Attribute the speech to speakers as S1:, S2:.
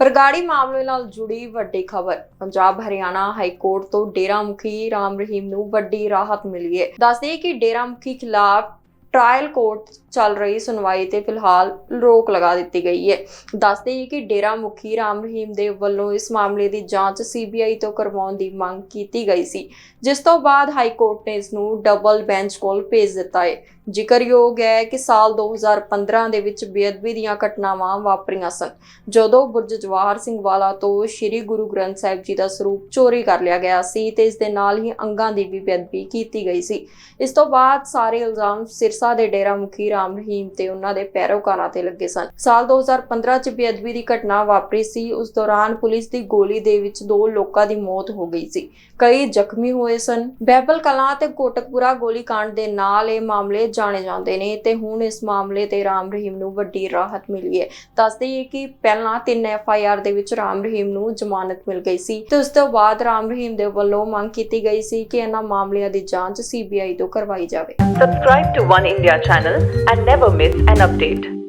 S1: ਬਰਗਾੜੀ ਮਾਮਲੇ ਨਾਲ ਜੁੜੀ ਵੱਡੀ ਖਬਰ। ਪੰਜਾਬ ਹਰਿਆਣਾ ਹਾਈ ਕੋਰਟ ਤੋਂ ਡੇਰਾ ਮੁਖੀ ਰਾਮ ਰਹੀਮ ਨੂੰ ਵੱਡੀ ਰਾਹਤ ਮਿਲੀ ਹੈ। ਦੱਸਦੇ ਕਿ ਡੇਰਾ ਮੁਖੀ ਖਿਲਾਫ ਟ੍ਰਾਇਲ ਕੋਰਟ ਚੱਲ ਰਹੀ ਸੁਣਵਾਈ ਤੇ ਫਿਲਹਾਲ ਰੋਕ ਲਗਾ ਦਿੱਤੀ ਗਈ ਹੈ। ਦੱਸਦੇ ਹੀ ਕਿ ਡੇਰਾ ਮੁਖੀ ਰਾਮ ਰਹੀਮ ਦੇ ਵੱਲੋਂ ਇਸ ਮਾਮਲੇ ਦੀ ਜਾਂਚ ਸੀਬੀਆਈ ਤੋਂ ਕਰਵਾਉਣ ਦੀ ਮੰਗ ਕੀਤੀ ਗਈ ਸੀ। ਜਿਸ ਤੋਂ ਬਾਅਦ ਹਾਈ ਕੋਰਟ ਨੇ ਇਸ ਨੂੰ ਡਬਲ ਬੈਂਚ ਕੋਲ ਭੇਜ ਦਿੱਤਾ ਹੈ। ਜ਼ਿਕਰਯੋਗ ਹੈ ਕਿ ਸਾਲ 2015 ਦੇ ਵਿੱਚ ਬੇਅਦਬੀ ਦੀਆਂ ਘਟਨਾਵਾਂ ਵਾਪਰੀਆਂ ਸਨ, ਜਦੋਂ ਬੁਰਜ ਜਵਾਹਰ ਸਿੰਘ ਵਾਲਾ ਤੋਂ ਸ੍ਰੀ ਗੁਰੂ ਗ੍ਰੰਥ ਸਾਹਿਬ ਜੀ ਦਾ ਸਰੂਪ ਚੋਰੀ ਕਰ ਲਿਆ ਗਿਆ ਸੀ ਤੇ ਇਸ ਦੇ ਨਾਲ ਹੀ ਅੰਗਾਂ ਦੀ ਵੀ ਬੇਅਦਬੀ ਕੀਤੀ ਗਈ ਸੀ। ਇਸ ਤੋਂ ਬਾਅਦ ਸਾਰੇ ਇਲਜ਼ਾਮ ਸਿਰਸਾ ਦੇ ਡੇਰਾ ਮੁਖੀ ਰਾਮ ਰਹੀਮ ਤੇ ਉਹਨਾਂ ਦੇ ਪੈਰੋਕਾਰਾਂ ਤੇ ਲੱਗੇ ਸਨ। ਸਾਲ 2015 ਚ ਬੇਅਦਬੀ ਦੀ ਘਟਨਾ ਵਾਪਰੀ ਸੀ, ਉਸ ਦੌਰਾਨ ਪੁਲਿਸ ਦੀ ਗੋਲੀ ਦੇ ਵਿੱਚ ਦੋ ਲੋਕਾਂ ਦੀ ਮੌਤ ਹੋ ਗਈ ਸੀ। ਕਈ ਜ਼ਖਮੀ ਹੋਏ ਸਨ। ਬਹਿਬਲ ਕਲਾਂ ਤੇ ਕੋਟਕਪੁਰਾ ਗੋਲੀकांड ਦੇ ਨਾਲ ਇਹ ਮਾਮਲੇ ਜਾਣੇ ਜਾਂਦੇ ਨੇ ਤੇ ਹੁਣ ਇਸ ਮਾਮਲੇ ਤੇ ਰਾਮ ਰਹੀਮ ਨੂੰ ਵੱਡੀ ਰਾਹਤ ਮਿਲੀ ਹੈ ਦੱਸਦੇ ਹੀ ਕਿ ਪਹਿਲਾਂ 3 ਐਫ ਆਈ ਆਰ ਦੇ ਵਿੱਚ ਰਾਮ ਰਹੀਮ ਨੂੰ ਜ਼ਮਾਨਤ ਮਿਲ ਗਈ ਸੀ ਤੇ ਉਸ ਤੋਂ ਬਾਅਦ ਰਾਮ ਰਹੀਮ ਦੇ ਵੱਲੋਂ ਮੰਗ ਕੀਤੀ ਗਈ ਸੀ ਕਿ ਇਹਨਾਂ ਮਾਮਲਿਆਂ ਦੀ ਜਾਂਚ ਸੀਬੀਆਈ ਤੋਂ ਕਰਵਾਈ ਜਾਵੇ
S2: Subscribe to One India channel and never miss an update.